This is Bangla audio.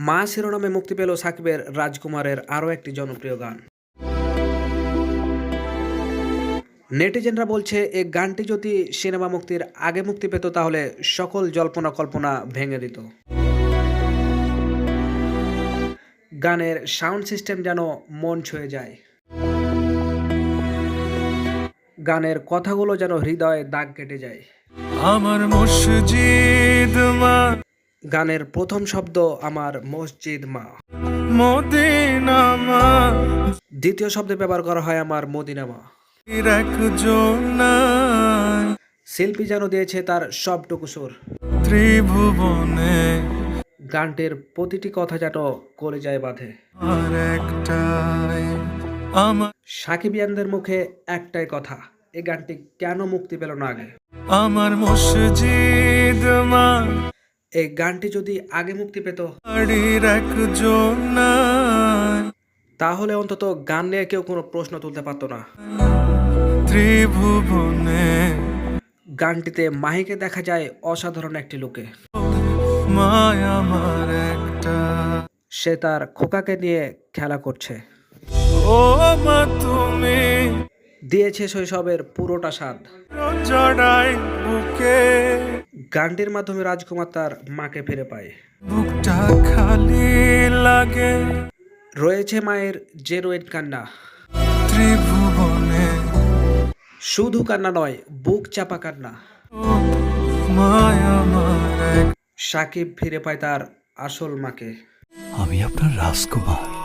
মা শিরোনামে মুক্তি পেল সাকিবের রাজকুমারের আরও একটি জনপ্রিয় গান। নেটিজেনরা বলছে এই গানটি যদি সিনেমা মুক্তির আগে মুক্তি পেত, তাহলে সকল জল্পনা কল্পনা ভেঙে দিত। গানের সাউন্ড সিস্টেম যেন মন ছুঁয়ে যায়। গানের কথাগুলো যেন হৃদয়ে দাগ কেটে যায়। আমার মসজিদ গানের প্রথম শব্দ আমার মসজিদ মা। দ্বিতীয় শব্দে ব্যবহার করা হয় আমার মদিনামা শিল্পী যেন দিয়েছে তার সবটুকু সুর। ত্রিভুবনে। গানটির প্রতিটি কথা যেন করে যায় বাঁধে। আর একটাই আমার সাকিবিয়ানদের মুখে একটাই কথা এই গানটি কেন মুক্তি পেল না আগে? আমার মসজিদ মা। এই গানটি যদি আগে মুক্তি পেত। তাহলে অন্তত গান নিয়ে কেউ কোনো প্রশ্ন তুলতে পারতো না। ত্রিভুবনে গানটিতে মাহিকে দেখা যায় অসাধারণ একটি লোকে। সে তার খোকাকে নিয়ে খেলা করছে। ও মা তুমি দিয়েছে শৈশবের পুরোটা স্বাদ। জড়াই বুকে। গানটির মাধ্যমে রাজকুমার তার মাকে ফিরে পায়। বুকটা খালি লাগে। রয়েছে মায়ের জেরোয়েন কান্না। ত্রিভুবনে। শুধু কান্না নয় বুক চাপা কান্না। সাকিব ফিরে পায় তার আসল মাকে। আমি আপনার রাজকুমার।